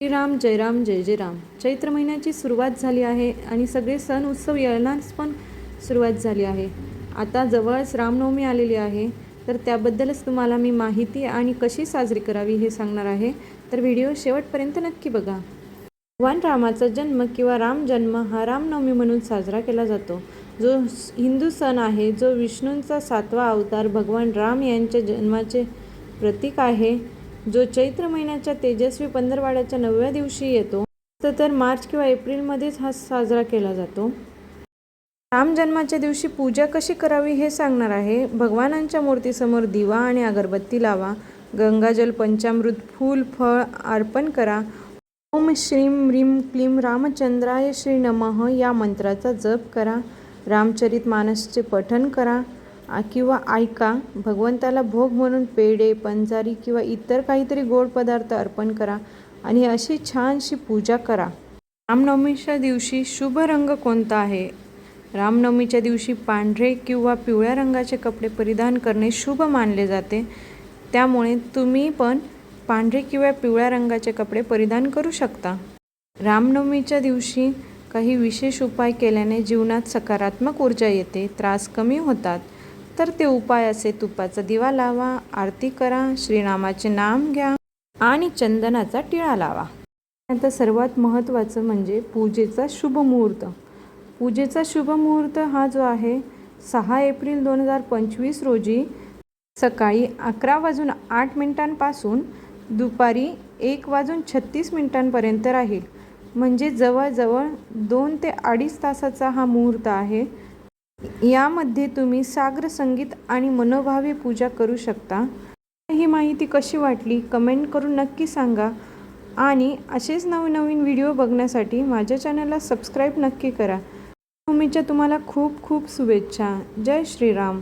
श्रीराम जय राम जय जय राम चैत्र महिन्याची सुरुवात झाली आहे आणि सगळे सण उत्सव येण्यास पण सुरुवात झाली आहे. आता जवळच रामनवमी आलेली आहे. तर त्याबद्दलच तुम्हाला मी माहिती आणि कशी साजरी करावी हे सांगणार आहे. तर व्हिडिओ शेवटपर्यंत नक्की बघा. भगवान रामाचा जन्म किंवा राम जन्म हा रामनवमी म्हणून साजरा केला जातो. जो हिंदू सण आहे जो विष्णूंचा सातवा अवतार भगवान राम यांच्या जन्माचे प्रतीक आहे जो चैत्र महिन्याच्या तेजस्वी पंधरवाड्याच्या नवव्या दिवशी येतो तर तर मार्च किंवा एप्रिलमध्येच हा साजरा केला जातो. राम जन्माच्या दिवशी पूजा कशी करावी हे सांगणार आहे. भगवानांच्या मूर्तीसमोर दिवा आणि अगरबत्ती लावा गंगाजल पंचामृत फूल फळ अर्पण करा. ओम श्रीम ह्रीम क्लीम रामचंद्राय श्री नमः या मंत्राचा जप करा. रामचरित मानसचे पठन करा. किंवा ऐका भगवंताला भोग म्हणून पेढे पंजारी किंवा इतर काहीतरी गोड पदार्थ अर्पण करा आणि अशी छानशी पूजा करा. रामनवमीच्या दिवशी शुभ रंग कोणता आहे? रामनवमीच्या दिवशी पांढरे किंवा पिवळ्या रंगाचे कपडे परिधान करणे शुभ मानले जाते. त्यामुळे तुम्ही पण पांढरे किंवा पिवळ्या रंगाचे कपडे परिधान करू शकता. रामनवमीच्या दिवशी काही विशेष उपाय केल्याने जीवनात सकारात्मक ऊर्जा येते त्रास कमी होतात. तर ते उपाय असे तुपाचा दिवा लावा आरती करा श्रीरामाचे नाम घ्या आणि चंदनाचा टिळा लावा. आता सर्वात महत्त्वाचं म्हणजे पूजेचा शुभ मुहूर्त. पूजेचा शुभ मुहूर्त हा जो आहे सहा एप्रिल दोन हजार पंचवीस रोजी सकाळी अकरा वाजून आठ मिनिटांपासून दुपारी एक वाजून छत्तीस मिनिटांपर्यंत राहील. म्हणजे जवळजवळ दोन ते अडीच तासाचा हा मुहूर्त आहे. यामध्ये तुम्ही सागर संगीत आणि मनोभावी पूजा करू शकता. ही माहिती कशी वाटली कमेंट करून नक्की सांगा. आणि असेच नवनवीन व्हिडिओ बघण्यासाठी माझ्या चॅनलला सबस्क्राईब नक्की करा. तुम्हीच्या तुम्हाला खूप खूप शुभेच्छा. जय श्रीराम.